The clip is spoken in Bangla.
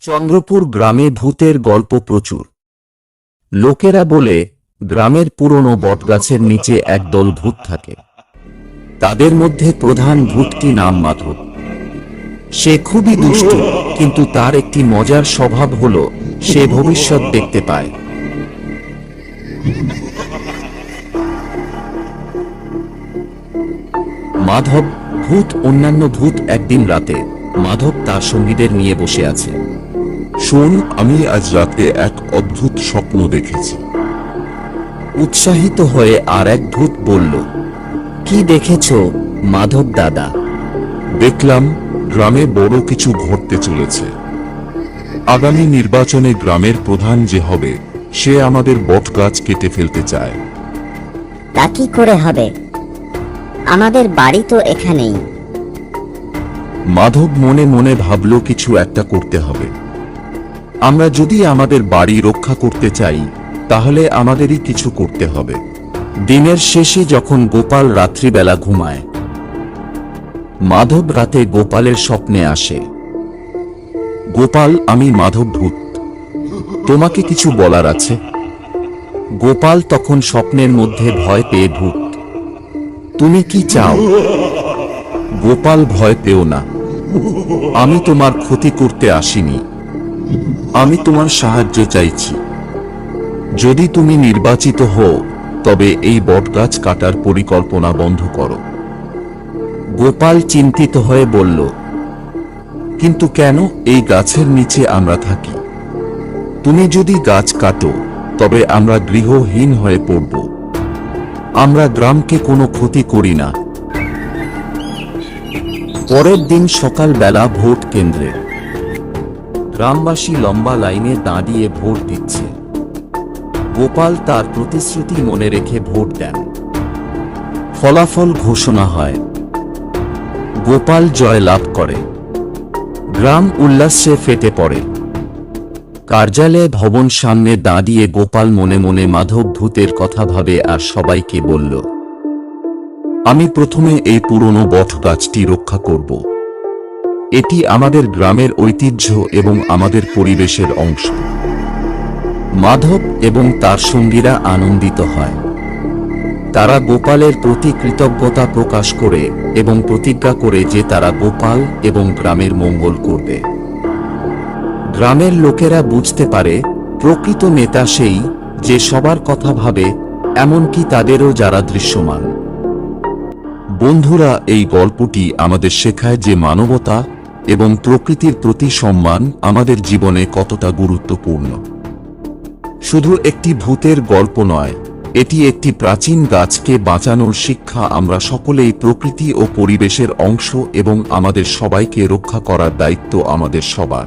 চন্দ্রপুর গ্রামে ভূতের গল্প প্রচুর। লোকেরা বলে, গ্রামের পুরনো বটগাছের নিচে একদল ভূত থাকে। তাদের মধ্যে প্রধান ভূতটি নাম মাধব। সে খুবই দুষ্ট, কিন্তু তার একটি মজার স্বভাব হল, সে ভবিষ্যৎ দেখতে পায়। মাধব, ভূত অন্যান্য ভূত একদিন রাতে, মাধব তার সঙ্গীদের নিয়ে বসে আছে। শোন আমি আজ রাতে এক অদ্ভুত স্বপ্ন দেখেছি। উৎসাহিত হয়ে আর এক ভূত বলল কি দেখেছ মাধব দাদা? দেখলাম গ্রামে বড় কিছু ঘটতে চলেছে। আগামী নির্বাচনে গ্রামের প্রধান যে হবে সে আমাদের বটগাছ কেটে ফেলতে চায়। তা কি করে হবে? আমাদের বাড়ি তো এখানেই। মাধব মনে মনে ভাবল কিছু একটা করতে হবে। আমরা যদি আমাদের বাড়ি রক্ষা করতে চাই, তাহলে আমাদেরই কিছু করতে হবে। দিনের শেষে যখন গোপাল রাত্রিবেলা ঘুমায়, মাধব রাতে গোপালের স্বপ্নে আসে। গোপাল, আমি মাধব ভূত। তোমাকে কিছু বলার আছে? গোপাল তখন স্বপ্নের মধ্যে ভয় পেয়ে ভূত। তুমি কি চাও? গোপাল, ভয় পেও না। আমি তোমার ক্ষতি করতে আসিনি। আমি তোমার সাহায্য চাইছি। যদি তুমি নির্বাচিত হও, তবে এই বটগাছ কাটার পরিকল্পনা বন্ধ করো। গোপাল চিন্তিত হয়ে বলল, কিন্তু কেন এই গাছের নিচে আমরা থাকি? তুমি যদি গাছ কাটো, তবে আমরা গৃহহীন হয়ে পড়ব। আমরা গ্রামকে কোনো ক্ষতি করি না। পরের দিন সকালবেলা ভোট কেন্দ্রে গ্রামবাসী লম্বা লাইনে দাঁড়িয়ে ভোট দিচ্ছে। গোপাল তার প্রতিশ্রুতি মনে রেখে ভোট দেন। ফলাফল ঘোষণা হয়। গোপাল জয় লাভ করে। গ্রাম উল্লাসে ফেটে পড়ে। কার্যালয়ে ভবন সামনে দাঁড়িয়ে গোপাল মনে মনে মাধব ভূতের কথা ভাবে আর সবাইকে বলল, আমি প্রথমে এই পুরনো বট গাছটি রক্ষা করব। এটি আমাদের গ্রামের ঐতিহ্য এবং আমাদের পরিবেশের অংশ। মাধব এবং তার সঙ্গীরা আনন্দিত হয়। তারা গোপালের প্রতি কৃতজ্ঞতা প্রকাশ করে এবং প্রতিজ্ঞা করে যে তারা গোপাল এবং গ্রামের মঙ্গল করবে। গ্রামের লোকেরা বুঝতে পারে, প্রকৃত নেতা সেই যে সবার কথা ভাবে, এমনকি তাদেরও যারা দৃশ্যমান। বন্ধুরা, এই গল্পটি আমাদের শেখায় যে মানবতা এবং প্রকৃতির প্রতি সম্মান আমাদের জীবনে কতটা গুরুত্বপূর্ণ। শুধু একটি ভূতের গল্প নয়, এটি একটি প্রাচীন গাছকে বাঁচানোর শিক্ষা আমরা সকলেই প্রকৃতি ও পরিবেশের অংশ এবং আমাদের সবাইকে রক্ষা করার দায়িত্ব আমাদের সবার।